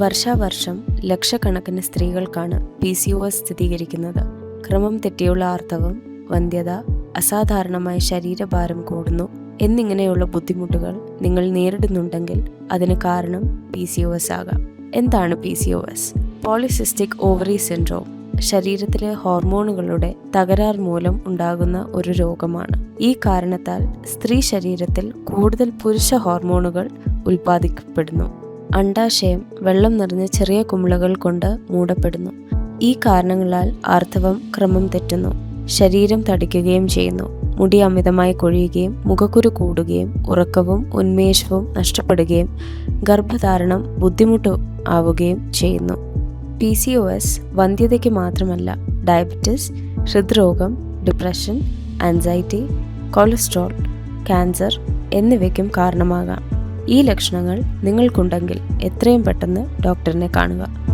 വർഷാവർഷം ലക്ഷക്കണക്കിന് സ്ത്രീകൾക്കാണ് പി സി ഒ എസ് സ്ഥിരീകരിക്കുന്നത്. ക്രമം തെറ്റിയുള്ള ആർത്തവം വന്ധ്യത അസാധാരണമായ ശരീരഭാരം കൂടുന്നു എന്നിങ്ങനെയുള്ള ബുദ്ധിമുട്ടുകൾ നിങ്ങൾ നേരിടുന്നുണ്ടെങ്കിൽ അതിന് കാരണം പി സി ഒ എസ് ആകാം. എന്താണ് P C O S polycystic ovary syndrome ശരീരത്തിലെ ഹോർമോണുകളുടെ തകരാർ മൂലം ഉണ്ടാകുന്ന ഒരു രോഗമാണ്. ഈ കാരണത്താൽ സ്ത്രീ ശരീരത്തിൽ കൂടുതൽ പുരുഷ ഹോർമോണുകൾ ഉൽപ്പാദിക്കപ്പെടുന്നു. അണ്ടാശയം വെള്ളം നിറഞ്ഞ ചെറിയ കുമിളകൾ കൊണ്ട് മൂടപ്പെടുന്നു. ഈ കാരണങ്ങളാൽ ആർത്തവം ക്രമം തെറ്റുന്നു. ശരീരം തടിക്കുകയും ചെയ്യുന്നു. മുടി അമിതമായി കൊഴിയുകയും മുഖക്കുരു കൂടുകയും ഉറക്കവും ഉന്മേഷവും നഷ്ടപ്പെടുകയും ഗർഭധാരണം ബുദ്ധിമുട്ട് ആവുകയും ചെയ്യുന്നു. പി സി ഒ എസ് വന്ധ്യതയ്ക്ക് മാത്രമല്ല ഡയബറ്റിസ് ഹൃദ്രോഗം ഡിപ്രഷൻ ആൻസൈറ്റി കൊളസ്ട്രോൾ ക്യാൻസർ എന്നിവയ്ക്കും കാരണമാകാം. ഈ ലക്ഷണങ്ങൾ നിങ്ങൾക്കുണ്ടെങ്കിൽ എത്രയും പെട്ടെന്ന് ഡോക്ടറിനെ കാണുക.